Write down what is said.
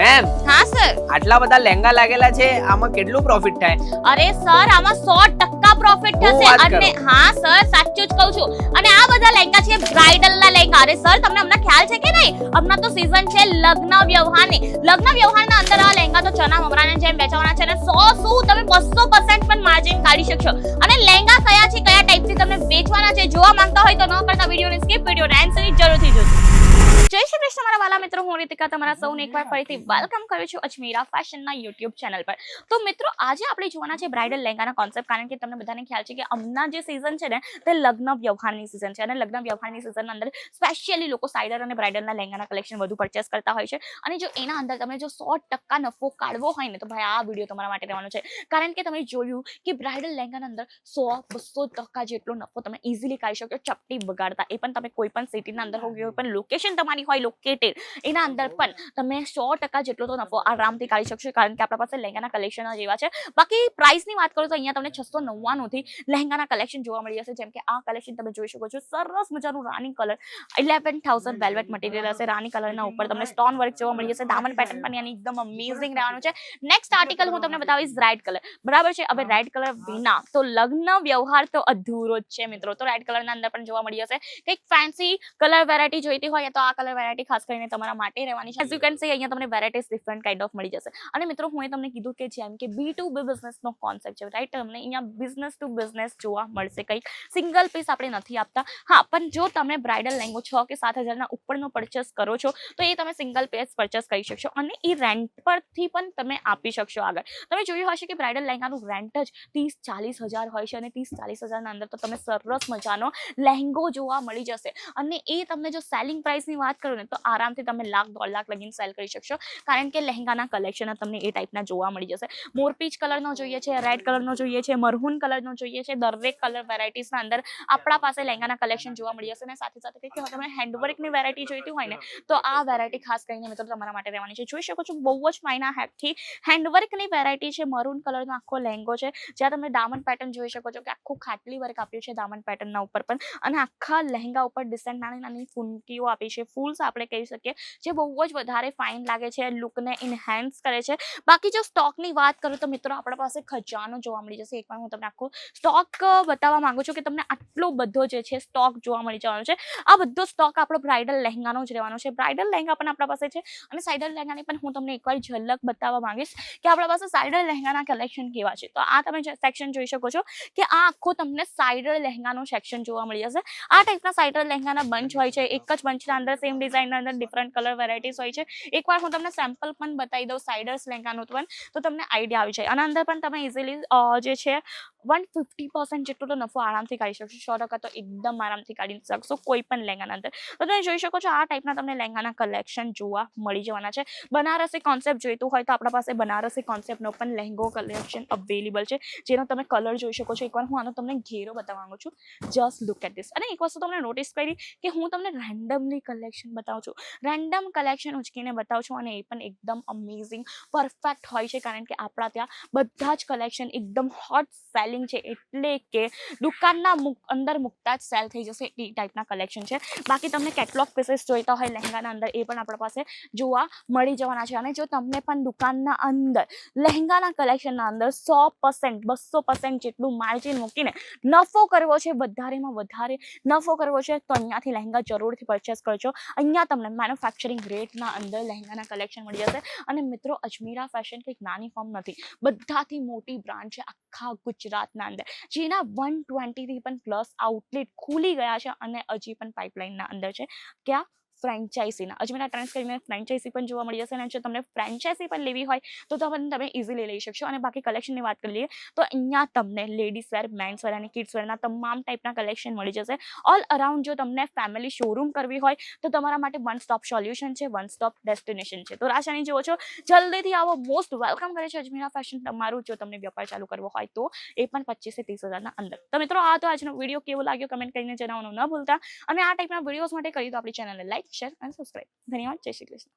Ma'am હા sir. આટલા બધા લહેંગા લાગેલા છે આમાં કેટલું પ્રોફિટ થાય? અરે સર આમાં 100 ટકા પ્રોફિટ થશે. અને હા સર સાચું જ કહું છું. અને આ બધા લહેંગા છે બ્રાઇડલ ના લહેંગા અરે સર તમને હમણાં ખ્યાલ છે કે નહીં? હમણાં તો સીઝન છે લગ્ન વ્યવહારની. લગ્ન વ્યવહારના અંદર આ લહેંગા તો ચના મમરાને જેમ વેચવાના છે અને સો શું? તમે બસો પર્સન્ટ પણ માર્જિન કાઢી શકશો. અને લહેંગા કયા છે કયા ટાઈપથી તમને વેચવાના છે જોવા માંગતા હોય તો ન કરતા વિડીયોને સ્કીપ વિડીયોને એન્ડ સુધી જરૂરથી જોજો. જય શ્રી કૃષ્ણ મારા વાલા મિત્રો. હું રીતિકા તમારા સૌને એકવાર ફરીથી વેલકમ કરું છું અજમેરા ફેશનના યુટ્યુબ ચેનલ પર. તો મિત્રો આજે આપણે જોવાના છે બ્રાઇડલ લહેંગાના કોન્સેપ્ટ કારણ કે તમને બધાને ખ્યાલ છે કે હમણાં જે સિઝન છે ને તે લગ્ન વ્યવહારની સિઝન છે. અને લગ્ન વ્યવહારની સિઝનના અંદર સ્પેશિયલી લોકો સાઇડર અને બ્રાઇડલના લહેંગાના કલેક્શન વધુ પરચેસ કરતા હોય છે. અને જો એના અંદર તમે જો સો ટકા નફો કાઢવો હોય ને તો ભાઈ આ વીડિયો તમારા માટે રહેવાનો છે. કારણ કે તમે જોયું કે બ્રાઇડલ લહેંગાના અંદર સો બસો ટકા જેટલો નફો તમે ઇઝીલી કાઢી શકો ચપટી બગાડતા એ પણ તમે કોઈ પણ સિટીના અંદર હોય કોઈ પણ લોકેશન તમારી હોય લોકેટેડ એના અંદર પણ તમે સો ટકા જેટલો તો નફો આરામથી કાઢી શકશો કારણ કે આપણા પાસે લહેંગાના કલેક્શન જેવા છે. બાકી પ્રાઇસની વાત કરું તો અહીંયા તમને છસો નવ્વાણુંથી લહેંગાના કલેક્શન જોવા મળી જશે. જેમ કે આ કલેક્શન તમે જોઈ શકો છો. સરસ મજાનું રાની colour eleven thousand velvet material હશે રાની કલરના ઉપર. તમને સ્ટોન વર્ક જોવા મળી જશે. દામન પેટર્ન પણ એની એકદમ અમેઝિંગ રહેવાનું છે. નેક્સ્ટ આર્ટિકલ હું તમને બતાવીશ રેડ કલર બરાબર છે? હવે રેડ કલર વિના તો લગ્ન વ્યવહાર તો અધૂરો જ છે મિત્રો. તો રેડ કલરના અંદર પણ જોવા મળી જશે. કંઈક ફેન્સી કલર વેરાયટી જોઈતી હોય તો આ કલર વેરાયટી ખાસ કરીને તમારા માટે રહેવાની છે. એઝ યુ કેન સે અહીંયા તમને વેરાયટીઝ ડિફરન્ટ કાઇન્ડ ઓફ મળી જશે. અને મિત્રો, હું એ તમને કીધું કે જેમ કે બી ટુ બી બિઝનેસનો કોન્સેપ્ટ છે રાઈટ તમને અહીંયા બિઝનેસ ટુ બિઝનેસ જોવા મળશે કંઈક. સિંગલ પીસ આપણે નથી આપતા. હા, પણ જો તમે બ્રાઇડલ લેંગો છ કે સાત હજારના ઉપરનો પરચેસ કરો છો, તો એ તમે સિંગલ પીસ પરચેસ કરી શકશો. અને એ રેન્ટ પરથી પણ તમે આપી શકશો આગળ. તમે જોયું હશે કે બ્રાઇડલ લહેંગાનું રેન્ટ જ ત્રીસ ચાલીસ હજાર હોય છે અને ત્રીસ ચાલીસ હજારના અંદર તો તમે સરસ મજાનો લહેંગો જોવા મળી જશે. અને એ તમને જો સેલિંગ પ્રાઇસની વાત કરું ને તો આરામથી તમે લાખ, દોઢ લાખ લગીને સેલ કરી શકશો. કારણ કે લહેંગાના કલેક્શન તમને એ ટાઈપના જોવા મળી જશે. મોરપીચ કલરનો જોઈએ છે રેડ કલરનો જોઈએ છે મરહૂન કલરનો જોઈએ છે, દરેક કલર વેરાયટીઝના અંદર આપણા પાસે લહેંગાના કલેક્શન જોવા મળી જશે. અને સાથે સાથે કંઈક તમે હેન્ડવર્કની વેરાયટી જોઈતી હોય ને, તો આ વેરાયટી ખાસ કરીને મિત્રો તમારા માટે રહેવાની છે. જોઈ શકો છો, બહુ જ ફાઇના હેપથી હેન્ડવર્કની વેરાયટી છે મરૂન કલરનો આખો લહેંગો છે. જ્યાં તમે દામન પેટર્ન જોઈ શકો છો કે આખું ખાટલી વર્ક આપ્યું છે દામન પેટર્નના ઉપર પણ. અને આખા લહેંગા ઉપર ડિસેન્ટ નાની નાની ફૂંકીઓ આપી છે ફૂલ્સ આપણે કહી શકીએ, જે બહુ જ વધારે ફાઇન લાગે છે લુકને ઇન્હેન્સ કરે છે. બાકી જો સ્ટોકની વાત કરું તો મિત્રો આપણા પાસે ખજાનો જોવા મળી જશે. એકવાર હું તમને આખો સ્ટોક બતાવવા માંગુ છું કે તમને આટલો બધો જે છે સ્ટોક જોવા મળી જવાનો છે. આ બધો સ્ટોક આપણો બ્રાઇડલ લહેંગાનો જ રહેવાનો છે. બ્રાઇડલ લહેંગા પણ આપણા પાસે છે અને સાઇડલ લહેંગાની પણ હું તમને એકવાર ઝલક બતાવવા માંગીશ કે આપણા પાસે સાઇડલ લહેંગાના કલેક્શન કેવા છે. તો આ તમે સેક્શન જોઈ શકો છો કે આ આખો તમને સાઇડલ લહેંગાનો સેક્શન જોવા મળી જશે. આ ટાઈપના સાઇડલ લહેંગાના બંચ હોય છે. એક જ બંચના અંદર સેમ ડિઝાઇનના અંદર ડિફરન્ટ કલર વેરાયટીઝ હોય છે. એકવાર હું તમને સેમ્પલ પણ બતાવી દઉં સાઇડર્સ લેંગાનું પણ તો તમને આઈડિયા આવી જાય. અને અંદર પણ તમે ઇઝીલી જે છે વન ફિફ્ટી પર્સન્ટ જેટલો તો નફો આરામથી કાઢી શકશો. સો ટકા તો એકદમ આરામથી કાઢી શકશો કોઈ પણ લહેંગાના અંદર. તો તમે જોઈ શકો છો આ ટાઈપના તમને લેંગાના કલેક્શન જોવા મળી જવાના છે. બનારસી કોન્સેપ્ટ જોઈતું હોય તો આપણા પાસે બનારસી કોન્સેપ્ટનો પણ લહેંગો કલેક્શન અવેલેબલ છે. જેનો તમે કલર જોઈ શકો છો. એકવાર હું આનો તમને ઘેરો બતાવવા માંગુ છું. જસ્ટ લુક એટ ધીસ અને એક વસ્તુ તમને નોટિસ કરી કે હું તમને રેન્ડમલી કલેક્શન બતાવું છું. રેન્ડમ કલેક્શન ઉચકીને બતાવું છું અને એ પણ એકદમ અમેઝિંગ પરફેક્ટ હોય છે. કારણ કે આપણા ત્યાં બધા જ કલેક્શન એકદમ હોટ સેલિંગ છે. એટલે કે દુકાનના અંદર મૂકતા જ સેલ થઈ જશે એ ટાઈપના કલેક્શન છે. બાકી તમને કેટલોગ પીસીસ જોઈતા હોય લહેંગાના અંદર, એ પણ આપણા પાસે જોવા મળી જવાના છે. અને જો તમને પણ દુકાનના અંદર, લહેંગાના કલેક્શનના અંદર સો પર્સન્ટ બસો પર્સન્ટ જેટલું માર્જિન મૂકીને નફો કરવો છે, વધારેમાં વધારે નફો કરવો છે, તો અહીંયાથી લહેંગા જરૂરથી પરચેસ કરજો. અહીંયા તમને મેન્યુફેક્ચરિંગ રેટના અંદર લહેંગાના કલેક્શન મળી જશે. અને મિત્રો, અજમીરા ફેશન કંઈક નાની ફોર્મ નથી. બધાથી મોટી બ્રાન્ડ છે આખા ગુજરાતના અંદર. જેના વન ટ્વેન્ટીથી પણ પ્લસ આઉટલેટ ખુલી ગયા છે અને હજી પણ પાઇપલાઇનના અંદર છે. ક્યાં? ફ્રેન્ચાઇઝીના. અજમેરા ટ્રેન્ડ્સ કરીને ફ્રેન્ચાઇઝી પણ જોવા મળી જશે અને જો તમને ફ્રેન્ચાઇઝી પણ લેવી હોય, તો તમે તમે ઇઝીલી લઈ શકશો. અને બાકી કલેક્શનની વાત કરી લઈએ, તો અહીંયા તમને લેડીઝ વેર મેન્સ વેર અને કિડ્સ વેરના તમામ ટાઈપના કલેક્શન મળી જશે. ઓલ અરાઉન્ડ જો તમને ફેમિલી શોરૂમ કરવી હોય, તો તમારા માટે વન સ્ટોપ સોલ્યુશન છે વન સ્ટોપ ડેસ્ટિનેશન છે. તો રાશાની જુઓ છો, જલ્દીથી આવો. મોસ્ટ વેલકમ કરે છે અજમેરા ફેશન તમારું જો તમને વેપાર ચાલુ કરવો હોય, તો એ પણ પચીસથી ત્રીસ હજારના અંદર. તો મિત્રો, આ તો આજનો વીડિયો કેવો લાગ્યો? કમેન્ટ કરીને જણાવવાનું ન ભૂલતા. અને આ ટાઈપના વિડીયોઝ માટે કરી દો આપણી ચેનલને લાઈક શેર અને સબસ્ક્રાઈબ ધન્યવાદ જય શ્રી કૃષ્ણ